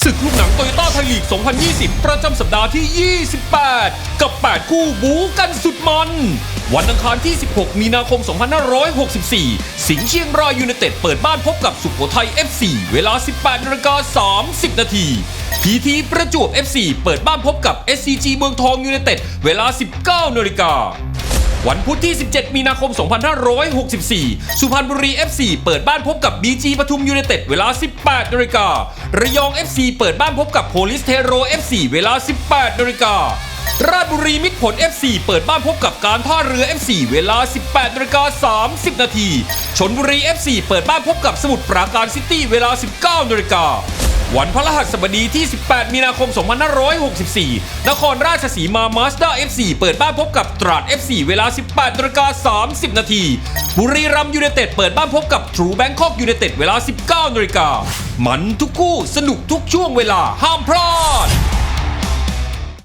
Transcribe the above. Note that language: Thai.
ศึกลูกหนังโตโยต้าไทยลีก 2020 ประจำสัปดาห์ที่ 28 กับ 8 คู่บูกันสุดมัน วันอังคารที่ 16 มีนาคม 2564 สิงห์เชียงรายยูไนเต็ดเปิดบ้านพบกับสุโขทัย FC เวลา 18นาฬิกา30 นาทีพีทีประจวบ FC เปิดบ้านพบกับ SCG เมืองทองยูไนเต็ดเวลา 19นาฬิกา วันพุธที่ 17 มีนาคม 2564 สุพรรณบุรี FC เปิดบ้านพบกับ BG ปทุมยูไนเต็ดเวลา 18นาฬิการะยอง FC เปิดบ้านพบกับโพลิสเทโร FC เวลา 18นาฬิการาชบุรีมิตรผล FC เปิดบ้านพบกับการท่าเรือ FC เวลา 18นาฬิกา30 นาทีชนบุรี FC เปิดบ้านพบกับสมุทรปราการซิตี้เวลา 19นาฬิกา วันพฤหัสบดีที่ 18 มีนาคม 2564 นครราชสีมามาสเตอร์ FC เปิดบ้านพบกับตราด FC เวลา 18นาฬิกา30 นาที บุรีรัมย์ยูเนเต็ดเปิดบ้านพบกับทรูแบงคอกยูเนเต็ดเวลา 19นาฬิกามันทุกคู่สนุกทุกช่วงเวลาห้ามพลาด